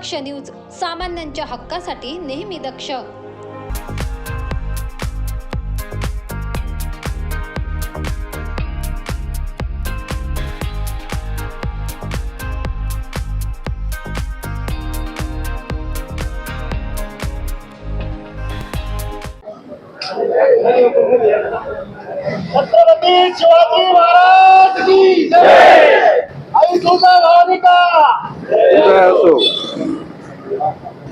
दक्ष news सामान्यांच्या हक्कासाठी नेहमी दक्ष. छत्रपती शिवाजी महाराज की जय आई तुळजा भवानिका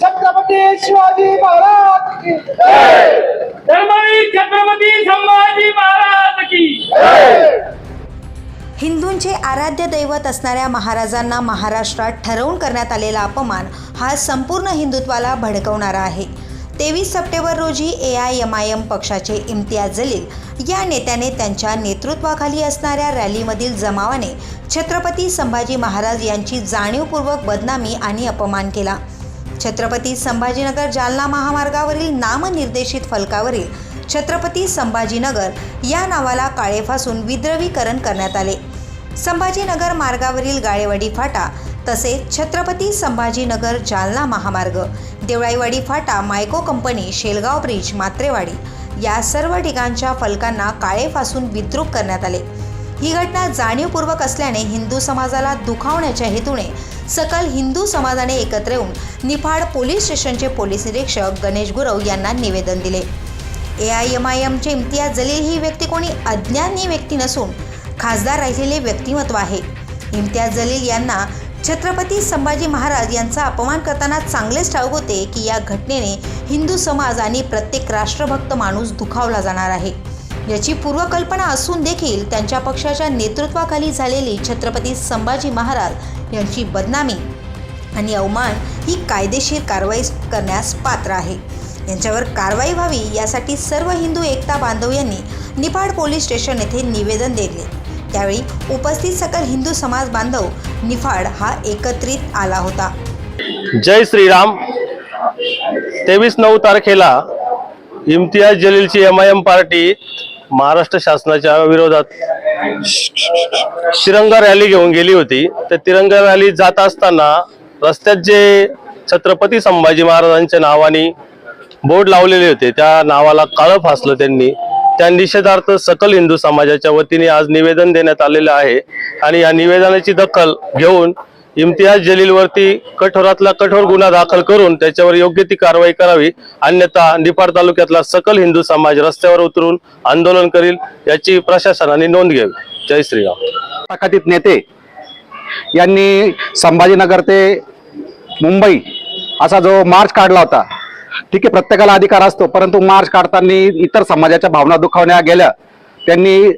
छत्रपती शिवाजी महाराज की जय धर्मवीर छत्रपती संभाजी महाराज की हिंदूंचे आराध्य दैवत असणाऱ्या महाराजांना महाराष्ट्रात ठरवून करण्यात आलेला अपमान हा संपूर्ण हिंदुत्वाला भडकवणारा आहे. तेवीस सप्टेंबर रोजी A I M I M पक्षाचे इम्तियाज जलील या नेत्याने त्यांच्या नेतृत्वाखाली असणाऱ्या रॅलीमधील जमावाने छत्रपती संभाजी महाराज यांची जाणीवपूर्वक बदनामी आणि अपमान केला. छत्रपती संभाजीनगर जालना महामार्गावरील नामनिर्देशित फलकावरील छत्रपती संभाजीनगर या नावाला काळेपासून विद्रवीकरण करण्यात आले. संभाजीनगर मार्गावरील गाळेवाडी फाटा तसेच छत्रपती संभाजीनगर जालना महामार्ग देवळाईवाडी फाटा Mico company Shelgaon bridge Matrewadi या सर्व ठिकाणच्या फलकांना काळेपासून विद्रुप विद्रूप करण्यात आले. ही घटना जाणीवपूर्वक असल्याने हिंदू समाजाला दुखावण्याच्या हेतूने सकाळ हिंदू समाजाने एकत्र येऊन निफाड पोलीस स्टेशनचे पोलीस निरीक्षक गणेश गुरव यांना निवेदन दिले. ए आय एम आय एमचे इम्तियाज जलील ही व्यक्ती कोणी? अज्ञानी व्यक्ती नसून खासदार राहिलेले व्यक्तिमत्व आहे. इम्तियाज जलील यांना छत्रपती संभाजी महाराज यांचा अपमान करताना चांगलेच ठाऊक होते की या घटनेने हिंदू समाज आणि प्रत्येक राष्ट्रभक्त माणूस दुखावला जाणार आहे. याची पूर्वकल्पना असून देखील त्यांच्या पक्षाच्या नेतृत्वाखाली झालेली छत्रपती संभाजी महाराज यांची बदनामी आणि अवमान ही कायदेशीर कारवाई करण्यास पात्र आहे. यांच्यावर कारवाई व्हावी यासाठी सर्व हिंदू एकता बांधव यांनी निफाड पोलीस स्टेशन येथे निवेदन दिले. त्यावेळी उपस्थित सकल हिंदू समाज बांधव निफाड हा एकत्रित आला होता. जय श्रीराम. तेवीस नऊ तारखेला Imtiaz जलीलची M I M party Maharashtra शासनाच्या विरोधात तिरंगा रॅली घेऊन गेली होती. तर तिरंगा रॅली जात असताना रस्त्यात जे छत्रपती संभाजी महाराजांच्या नावाने बोर्ड लावलेले होते त्या नावाला काळं फासलं त्यांनी. त्या निषेधार्थ सकल हिंदू समाजाच्या वतीने आज निवेदन देण्यात आलेलं आहे. आणि या निवेदनाची दखल घेऊन इम्तियाज जलीलवरती कठोरातला कठोर गुन्हा दाखल करून त्याच्यावर योग्य ती कारवाई करावी अन्यथा निफाड तालुक्यातला सकल हिंदू समाज रस्त्यावर उतरून आंदोलन करील याची प्रशासनाने नोंद घ्यावी. जय श्रीराम. तथाकथित नेते यांनी संभाजीनगर ते मुंबई असा जो मार्च काढला होता ठीक आहे प्रत्येकाला अधिकार असतो परंतु मार्च काढताना इतर समाजाच्या भावना दुखावण्या गेल्या. त्यांनी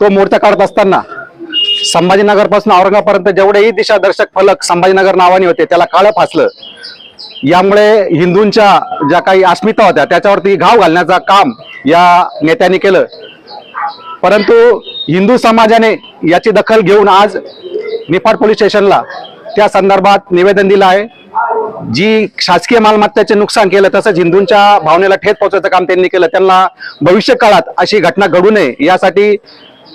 तो मोर्चा काढत असताना संभाजीनगरपासून औरंगापर्यंत जेवढेही दिशादर्शक फलक संभाजीनगर नावाने होते त्याला काळं फासलं. यामुळे हिंदूंच्या ज्या काही अस्मिता होत्या त्याच्यावरती घाव घालण्याचं काम या नेत्यांनी केलं. परंतु हिंदू समाजाने याची दखल घेऊन आज निफाड पोलीस स्टेशनला त्या संदर्भात निवेदन दिलं आहे. जी शासकीय मालमत्तेचे नुकसान केलं तसंच हिंदूंच्या भावनेला ठेच पोहोचायचं काम त्यांनी केलं. त्यांना भविष्य काळात अशी घटना घडू नये यासाठी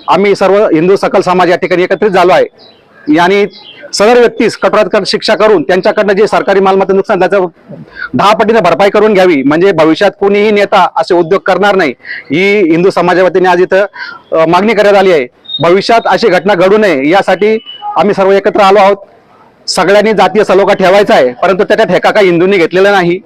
आम्ही सर्व हिंदू सकल समाज या ठिकाणी एकत्रित झालो आहे. आणि सदर व्यक्तीस कठोरात शिक्षा करून त्यांच्याकडनं जे सरकारी मालमत्ता नुकसान त्याचं दहा पटीने भरपाई करून घ्यावी म्हणजे भविष्यात कोणीही नेता असे उद्योग करणार नाही ही हिंदू समाजा वतीने आज इथं मागणी करण्यात आली आहे. भविष्यात अशी घटना घडू नये यासाठी आम्ही सर्व एकत्र आलो आहोत. सगळ्यांनी जातीय सलोखा ठेवायचा आहे परंतु त्याच्यात ठेका काही हिंदूंनी घेतलेला नाही.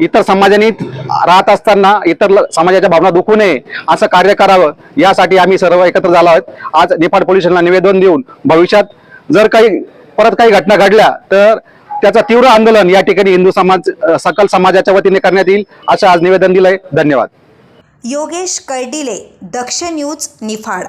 इतर समाजाने राहत असताना इतर समाजाच्या भावना दुखू नये असं कार्य करावं यासाठी आम्ही सर्व एकत्र झालो आहोत. आज नेपाळ पोलिसांना निवेदन देऊन भविष्यात जर काही परत काही घटना घडल्या तर त्याचं तीव्र आंदोलन या ठिकाणी हिंदू समाज सकल समाजाच्या वतीने करण्यात येईल असं आज निवेदन दिलंय. धन्यवाद. योगेश कर्डिले दक्ष न्यूज निफाड.